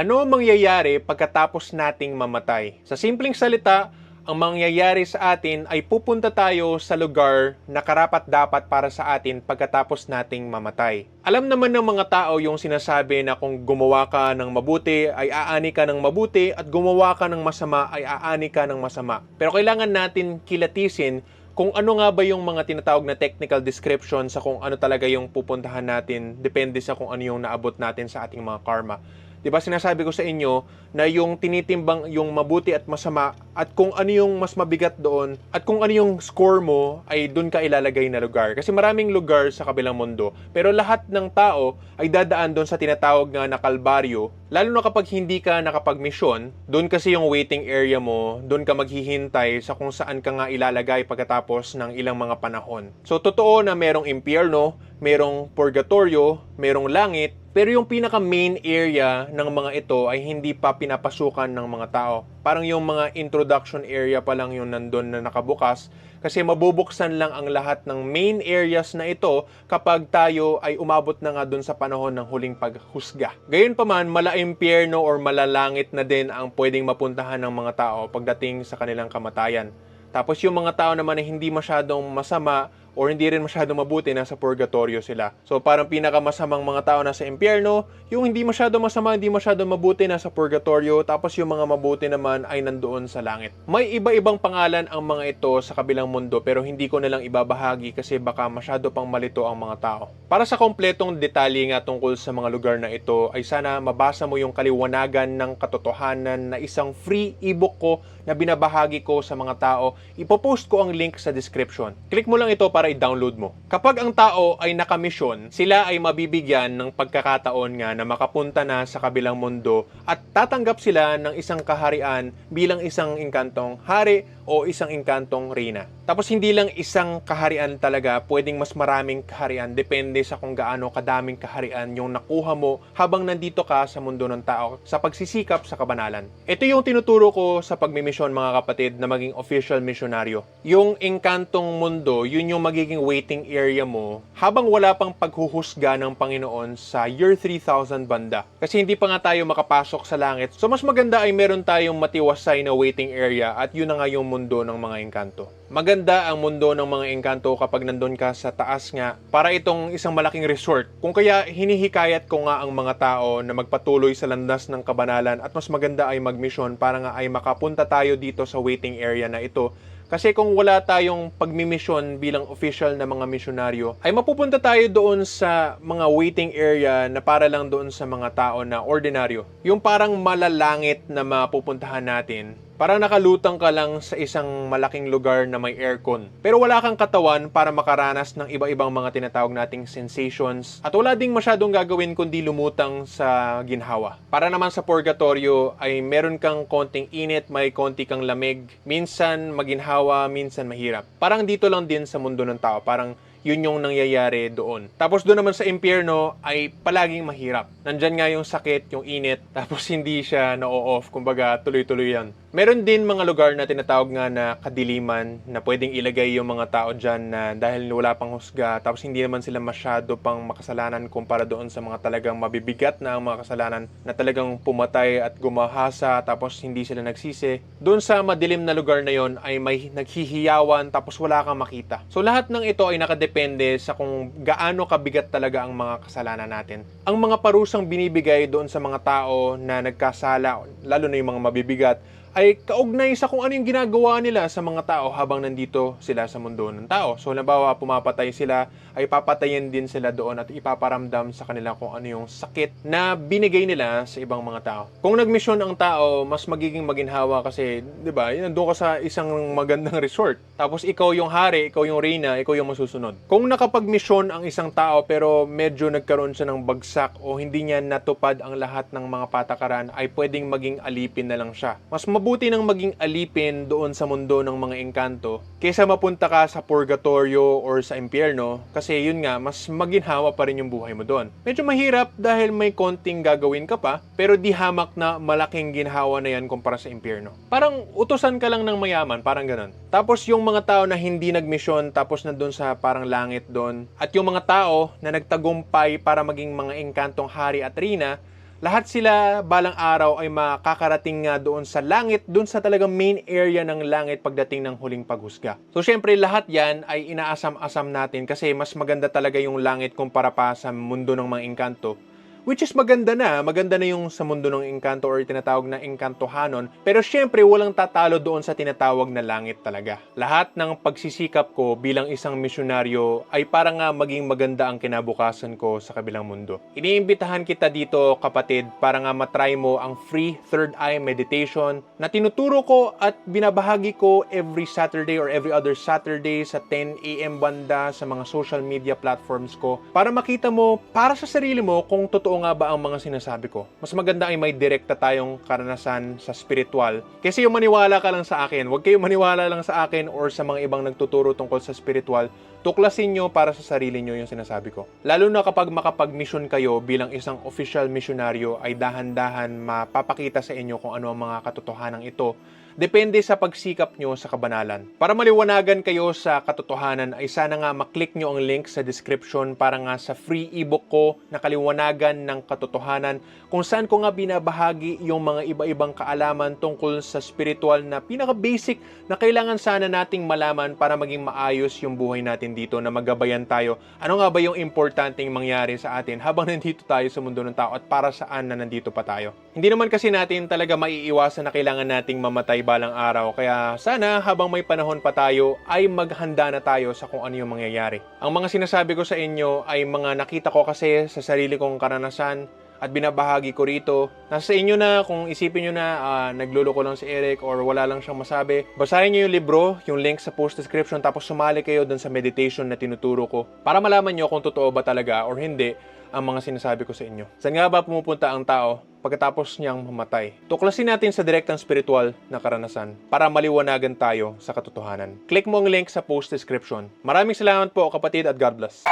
Ano ang mangyayari pagkatapos nating mamatay? Sa simpleng salita, ang mangyayari sa atin ay pupunta tayo sa lugar na karapat dapat para sa atin pagkatapos nating mamatay. Alam naman ng mga tao yung sinasabi na kung gumawa ka ng mabuti ay aani ka ng mabuti at gumawa ka ng masama ay aani ka ng masama. Pero kailangan natin kilatisin kung ano nga ba yung mga tinatawag na technical description sa kung ano talaga yung pupuntahan natin depende sa kung ano yung naabot natin sa ating mga karma. 'Di ba sinasabi ko sa inyo na yung tinitimbang yung mabuti at masama at kung ano yung mas mabigat doon at kung ano yung score mo ay doon ka ilalagay na lugar. Kasi maraming lugar sa kabilang mundo pero lahat ng tao ay dadaan doon sa tinatawag nga na kalbaryo. Lalo na kapag hindi ka nakapag-mission, doon kasi yung waiting area mo, doon ka maghihintay sa kung saan ka nga ilalagay pagkatapos ng ilang mga panahon. So totoo na merong impyerno, merong purgatorio, merong langit, pero yung pinaka main area ng mga ito ay hindi pa pinapasukan ng mga tao. Parang yung mga introduction area pa lang yung nandun na nakabukas kasi mabubuksan lang ang lahat ng main areas na ito kapag tayo ay umabot na nga dun sa panahon ng huling paghusga. Gayunpaman, mala impyerno or malalangit na din ang pwedeng mapuntahan ng mga tao pagdating sa kanilang kamatayan. Tapos yung mga tao naman na hindi masyadong masama or hindi rin masyadong mabuti, nasa purgatorio sila. So parang pinakamasamang mga tao nasa impyerno, yung hindi masyadong masama, hindi masyadong mabuti, nasa purgatorio, tapos yung mga mabuti naman ay nandoon sa langit. May iba-ibang pangalan ang mga ito sa kabilang mundo pero hindi ko nalang ibabahagi kasi baka masyado pang malito ang mga tao. Para sa kompletong detalye nga tungkol sa mga lugar na ito ay sana mabasa mo yung kaliwanagan ng katotohanan na isang free ebook ko na binabahagi ko sa mga tao. Ipopost ko ang link sa description. Click mo lang ito para i-download mo. Kapag ang tao ay nakamisyon, sila ay mabibigyan ng pagkakataon nga na makapunta na sa kabilang mundo at tatanggap sila ng isang kaharian bilang isang inkantong hari o isang inkantong reyna. Tapos hindi lang isang kaharian talaga, pwedeng mas maraming kaharian depende sa kung gaano kadaming kaharian yung nakuha mo habang nandito ka sa mundo ng tao sa pagsisikap sa kabanalan. Ito yung tinuturo ko sa pagmimisyon mga kapatid na maging official misyonaryo. Yung inkantong mundo, yun yung magiging waiting area mo habang wala pang paghuhusga ng Panginoon sa year 3000 banda. Kasi hindi pa nga tayo makapasok sa langit. So mas maganda ay meron tayong matiwasay na waiting area at yun na nga yung mundo ng mga engkanto. Maganda ang mundo ng mga engkanto kapag nandun ka sa taas nga para itong isang malaking resort. Kung kaya hinihikayat ko nga ang mga tao na magpatuloy sa landas ng kabanalan at mas maganda ay magmisyon para nga ay makapunta tayo dito sa waiting area na ito kasi kung wala tayong pagmimisyon bilang official na mga misyonaryo, ay mapupunta tayo doon sa mga waiting area na para lang doon sa mga tao na ordinaryo. Yung parang malalangit na mapupuntahan natin. Para nakalutang ka lang sa isang malaking lugar na may aircon. Pero wala kang katawan para makaranas ng iba-ibang mga tinatawag nating sensations. At wala ding masyadong gagawin kundi lumutang sa ginhawa. Para naman sa purgatorio ay meron kang konting init, may konti kang lamig. Minsan maginhawa, minsan mahirap. Parang dito lang din sa mundo ng tao. Parang yun yung nangyayari doon. Tapos doon naman sa impyerno ay palaging mahirap. Nandyan nga yung sakit, yung init, tapos hindi siya na-off, kumbaga tuloy-tuloy yan. Meron din mga lugar na tinatawag nga na kadiliman na pwedeng ilagay yung mga tao dyan na dahil wala pang husga tapos hindi naman sila masyado pang makasalanan kumpara doon sa mga talagang mabibigat na ang mga kasalanan na talagang pumatay at gumahasa tapos hindi sila nagsisi. Doon sa madilim na lugar na yon ay may naghihiyawan tapos wala kang makita. So lahat ng ito ay nakadepende sa kung gaano kabigat talaga ang mga kasalanan natin. Ang mga parusang binibigay doon sa mga tao na nagkasala, lalo na yung mga mabibigat, ay kaugnay sa kung ano yung ginagawa nila sa mga tao habang nandito sila sa mundo ng tao. So, halimbawa, pumapatay sila, ay papatayin din sila doon at ipaparamdam sa kanila kung ano yung sakit na binigay nila sa ibang mga tao. Kung nagmisyon ang tao, mas magiging maginhawa kasi, di ba, nandun ka sa isang magandang resort. Tapos ikaw yung hari, ikaw yung reyna, ikaw yung masusunod. Kung nakapagmisyon ang isang tao pero medyo nagkaroon siya ng bagsak o hindi niya natupad ang lahat ng mga patakaran, ay pwedeng maging alipin na lang siya. Mas mabuti nang maging alipin doon sa mundo ng mga engkanto kaysa mapunta ka sa purgatorio or sa impyerno kasi yun nga, mas maginhawa pa rin yung buhay mo doon. Medyo mahirap dahil may konting gagawin ka pa pero di hamak na malaking ginhawa na yan kumpara sa impyerno. Parang utusan ka lang ng mayaman, parang ganun. Tapos yung mga tao na hindi nagmisyon tapos nandun sa parang langit doon at yung mga tao na nagtagumpay para maging mga engkantong hari at rina lahat sila balang araw ay makakarating nga doon sa langit, doon sa talagang main area ng langit pagdating ng huling paghusga. So syempre lahat yan ay inaasam-asam natin kasi mas maganda talaga yung langit kumpara pa sa mundo ng mga engkanto. Which is maganda na, maganda na yung sa mundo ng engkanto or tinatawag na engkantohanon. Pero syempre walang tatalo doon sa tinatawag na langit talaga. Lahat ng pagsisikap ko bilang isang misyonaryo ay para nga maging maganda ang kinabukasan ko sa kabilang mundo. Iniimbitahan kita dito kapatid para nga matry mo ang free third eye meditation na tinuturo ko at binabahagi ko every Saturday or every other Saturday sa 10 a.m. banda sa mga social media platforms ko para makita mo para sa sarili mo kung totoo nga ba ang mga sinasabi ko. Mas maganda ay may direkta tayong karanasan sa spiritual. Kasi yung maniwala ka lang sa akin, huwag kayong maniwala lang sa akin or sa mga ibang nagtuturo tungkol sa spiritual. Tuklasin nyo para sa sarili nyo yung sinasabi ko. Lalo na kapag makapag-mission kayo bilang isang official misyonaryo ay dahan-dahan mapapakita sa inyo kung ano ang mga katotohanan ito Depende sa pagsikap nyo sa kabanalan. Para maliwanagan kayo sa katotohanan ay sana nga maklik nyo ang link sa description para nga sa free ebook ko na kaliwanagan ng katotohanan kung saan ko nga binabahagi yung mga iba-ibang kaalaman tungkol sa spiritual na pinaka-basic na kailangan sana nating malaman para maging maayos yung buhay natin dito na magabayan tayo. Ano nga ba yung importanteng mangyari sa atin habang nandito tayo sa mundo ng tao at para saan na nandito pa tayo? Hindi naman kasi natin talaga maiiwasan na kailangan nating mamatay balang araw. Kaya sana habang may panahon pa tayo ay maghanda na tayo sa kung ano yung mangyayari. Ang mga sinasabi ko sa inyo ay mga nakita ko kasi sa sarili kong karanasan at binabahagi ko rito. Nasa inyo na kung isipin nyo na ah, nagluloko lang si Eric or wala lang siyang masabi. Basahin nyo yung libro, yung link sa post description tapos sumali kayo dun sa meditation na tinuturo ko para malaman nyo kung totoo ba talaga or hindi ang mga sinasabi ko sa inyo. Saan nga ba pumupunta ang tao pagkatapos niyang mamatay? Tuklasin natin sa direktang spiritual na karanasan para maliwanagan tayo sa katotohanan. Click mo ang link sa post description. Maraming salamat po kapatid at God bless.